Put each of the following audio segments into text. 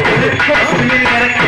நடக்குது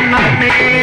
பயணம் பயணம்